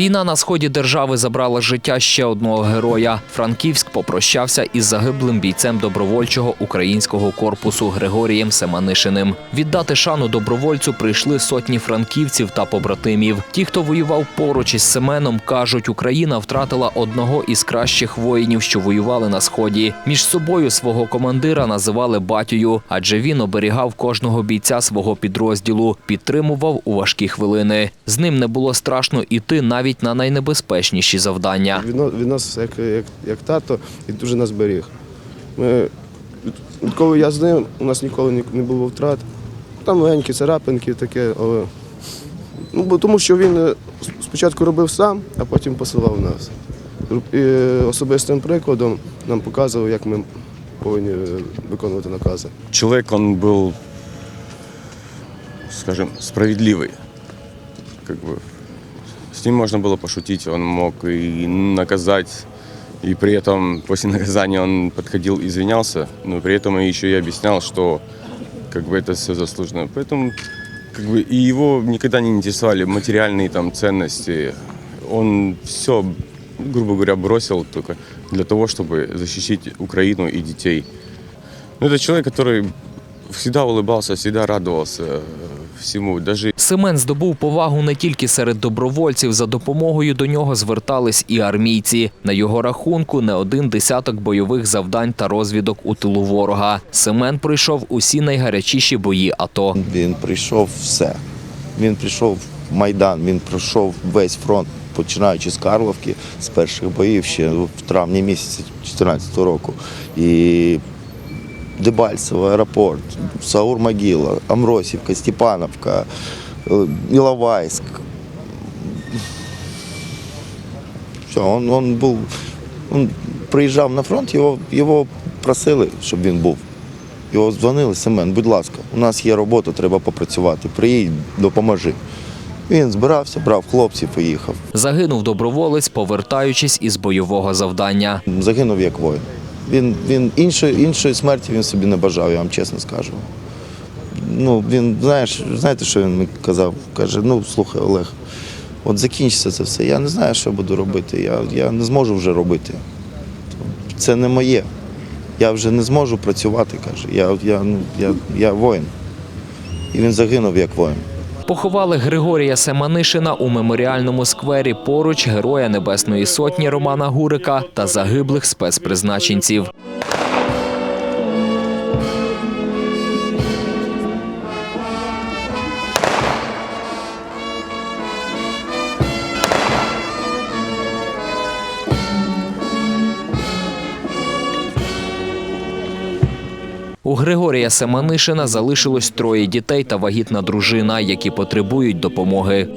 Війна на сході держави забрала життя ще одного героя. Франківськ попрощався із загиблим бійцем добровольчого українського корпусу Григорієм Семанишиним. Віддати шану добровольцю прийшли сотні франківців та побратимів. Ті, хто воював поруч із Семеном, кажуть, Україна втратила одного із кращих воїнів, що воювали на сході. Між собою свого командира називали батію, адже він оберігав кожного бійця свого підрозділу, підтримував у важкі хвилини. З ним не було страшно іти навіть на найнебезпечніші завдання. Відно- відносився як, як, як тато і дуже нас беріг. Ми, від- коли я з ним, у нас ніколи ні- не було втрат. Там маленькі царапинки таке, але ну, бо тому що він е, спочатку робив сам, а потім посилав нас. І е, особистим прикладом нам показував, як ми повинні е, виконувати накази. человек, он был, скажем, справедливый. Как бы с ним можно было пошутить, он мог и наказать, и при этом после наказания он подходил, извинялся, но при этом еще и объяснял, что как бы это все заслуженно. Поэтому как бы и его никогда не интересовали материальные там ценности. Он все, грубо говоря, бросил только для того, чтобы защитить Украину и детей. Ну, это человек, который всегда улыбался, всегда радовался всему. Даже Семен здобув повагу не тільки серед добровольців. За допомогою до нього звертались і армійці. На його рахунку не один десяток бойових завдань та розвідок у тилу ворога. Семен пройшов усі найгарячіші бої АТО. Він прийшов все. Він прийшов в Майдан, він пройшов весь фронт, починаючи з Карловки, з перших боїв ще в травні місяці 2014 року. І Дебальцево, аеропорт, Саур-Могила, Амросівка, Степановка, Іловайськ. Все, он, он був, він приїжджав на фронт, його, його просили, щоб він був. Його дзвонили, Семен, будь ласка, у нас є робота, треба попрацювати. Приїдь, допоможи. Він збирався, брав хлопців і їхав. Загинув доброволець, повертаючись із бойового завдання. Загинув як воїн. Він, він іншої, іншої смерті він собі не бажав, я вам чесно скажу. Ну, він, знаєш, знаєте, що він мені казав? Каже, ну слухай, Олег, от закінчиться це все. Я не знаю, що буду робити. Я, я не зможу вже робити. Це не моє. Я вже не зможу працювати, каже. Я, я, ну, я, я воїн. І він загинув як воїн. Поховали Григорія Семанишина у меморіальному сквері поруч Героя Небесної Сотні Романа Гурика та загиблих спецпризначенців. У Григорія Семанишина залишилось троє дітей та вагітна дружина, які потребують допомоги.